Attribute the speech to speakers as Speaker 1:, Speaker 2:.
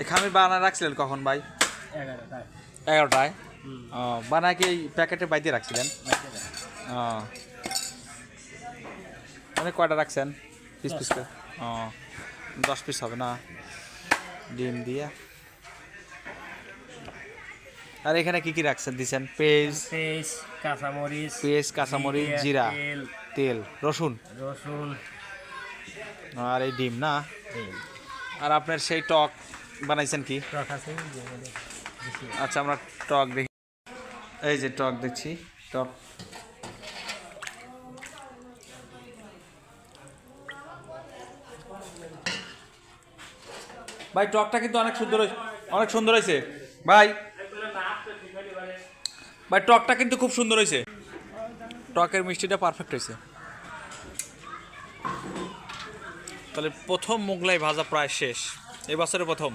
Speaker 1: এই খামির বানায় রাখছিলেন কখন ভাই?
Speaker 2: এগারোটায়।
Speaker 1: এগারোটায়? ও বানায় কি প্যাকেটে বাইতে রাখছিলেন? ও। মানে কয়টা রাখছেন পিস পিস করে? ও দশ পিস হবে না? ডিম দিয়ে। আর এখানে কি কি রাখছেন দিছেন? পেঁয়াজ?
Speaker 2: পেঁয়াজ কাঁচামরিচ
Speaker 1: পেঁয়াজ কাঁচামরিচ
Speaker 2: জিরা তেল।
Speaker 1: তেল রসুন?
Speaker 2: রসুন।
Speaker 1: আর এই ডিম না? আর আপনার সেই টক? বানাইছেন কি। আচ্ছা আমরা টক দেখি। এই যে টক দেখছি টক। ভাই টকটা কিন্তু অনেক সুন্দর হয়েছে অনেক সুন্দর হয়েছে। ভাই ভাই টকটা কিন্তু খুব সুন্দর হয়েছে। টকের মিষ্টিটা পারফেক্ট হয়েছে। তাহলে প্রথম মোগলাই ভাজা প্রায় শেষ। এই বছরের প্রথম।